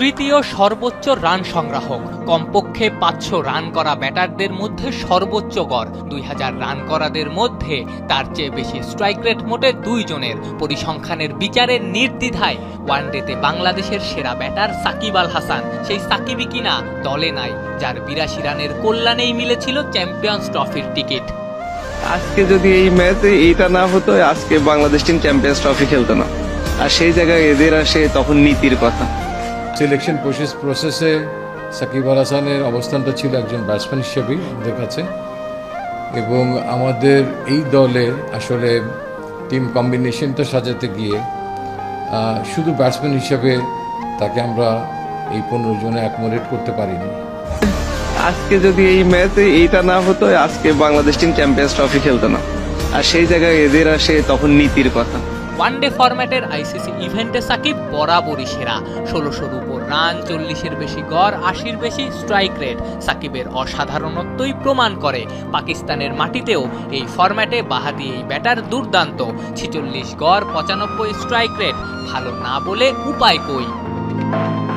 তৃতীয় সর্বোচ্চ রান সংগ্রাহক। কমপক্ষে পাঁচশো রান করা ব্যাটারদের মধ্যে সর্বোচ্চ গড়। দুই হাজার রান করাদের মধ্যে তার চেয়ে বেশি স্ট্রাইক রেট মোটে দুইজনের পরিসংখ্যানের বিচারে নির্দ্বিধায় ওয়ানডেতে বাংলাদেশের সেরা ব্যাটার সাকিব আল হাসান। সেই সাকিবই কিনা দলে নাই, যার বিরাশি রানের কল্যাণেই মিলেছিল চ্যাম্পিয়ন্স ট্রফির টিকিট। আজকে যদি এই ম্যাচে এইটা না হতো, আজকে বাংলাদেশ টিম চ্যাম্পিয়ন্স ট্রফি খেলতো না। আর সেই জায়গায় এদের আসে তখন নীতির কথা। সিলেকশন প্রসেস প্রসেসে সাকিব আল হাসানের অবস্থানটা ছিল একজন ব্যাটসম্যান হিসেবেই আমাদের কাছে। এবং আমাদের এই দলে আসলে টিম কম্বিনেশনটা সাজাতে গিয়ে শুধু ব্যাটসম্যান হিসেবে তাকে আমরা এই পনেরো জনে অ্যাকোমোডেট করতে পারিনি। আজকে যদি এই ম্যাচে এইটা না হতো, আজকে বাংলাদেশ টিম চ্যাম্পিয়ন্স ট্রফি খেলতো না। আর সেই জায়গায় এদের আসে তখন নীতির কথা। ওয়ানডে ফরম্যাটের আইসিসি ইভেন্টে সাকিব বরাবরই সেরা। ষোলোশোর উপর রান, চল্লিশের বেশি গড়, আশির বেশি স্ট্রাইক রেট সাকিবের অসাধারণত্বই প্রমাণ করে। পাকিস্তানের মাটিতেও এই ফরম্যাটে বাহাতি এই ব্যাটার দুর্দান্ত। ছিচল্লিশ গড়, পঁচানব্বই স্ট্রাইক রেট ভালো না বলে উপায় কই?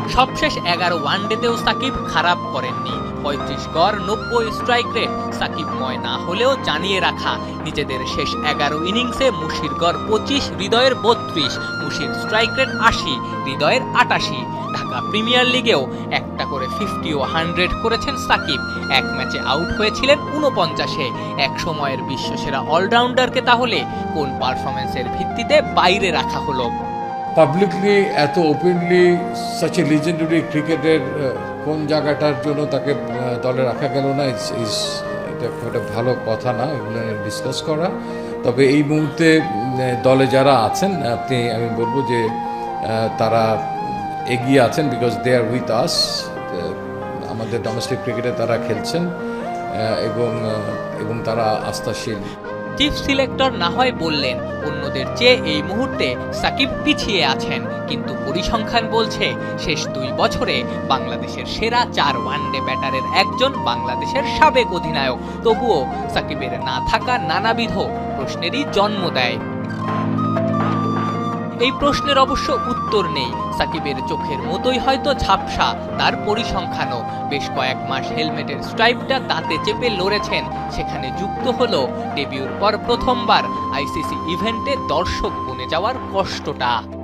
সবশেষ এগারো ওয়ানডেতেও সাকিব খারাপ করেননি। পঁয়ত্রিশ গড়, নব্বই স্ট্রাইক রেট সাকিবময় না হলেও জানিয়ে রাখা, নিজেদের শেষ এগারো ইনিংসে মুশির গড় পঁচিশ, হৃদয়ের বত্রিশ। মুশির স্ট্রাইক রেট আশি, হৃদয়ের আটাশি। ঢাকা প্রিমিয়ার লিগেও একটা করে ফিফটি ও হান্ড্রেড করেছেন সাকিব। এক ম্যাচে আউট হয়েছিলেন উনপঞ্চাশে এক সময়ের বিশ্বসেরা অলরাউন্ডারকে তাহলে কোন পারফরমেন্সের ভিত্তিতে বাইরে রাখা হলো? পাবলিকলি এত ওপেনলি সাচ এ লিজেন্ডারি ক্রিকেটের কোন জায়গাটার জন্য তাকে দলে রাখা গেল না ইস ইস এটা খুব একটা ভালো কথা না, এগুলো ডিসকাস করা। তবে এই মুহূর্তে দলে যারা আছেন, আপনি, আমি বলব যে তারা এগিয়ে আছেন because they R with us আমাদের ডোমেস্টিক ক্রিকেটে তারা খেলছেন এবং এবং তারা আস্থাশীল। চিফ সিলেক্টর না হয় বললেন। অন্যদের চেয়ে এই মুহূর্তে সাকিব পিছিয়ে আছেন। কিন্তু পরিসংখ্যান বলছে, শেষ দুই বছরে বাংলাদেশের সেরা চার ওয়ানডে ব্যাটারের একজন বাংলাদেশের সাবেক অধিনায়ক। তবুও সাকিবের না থাকা নানাবিধ প্রশ্নেরই জন্ম দেয়। এই প্রশ্নের অবশ্য উত্তর নেই। সাকিবের চোখের মতোই হয়তো ঝাপসা, তার পরিসংখ্যানও। বেশ কয়েক মাস হেলমেটের স্ট্রাইপটা তাতে চেপে লড়েছেন। সেখানে যুক্ত হল ডেবিউর পর প্রথমবার। আইসিসি ইভেন্টে দর্শক বনে যাওয়ার কষ্টটা।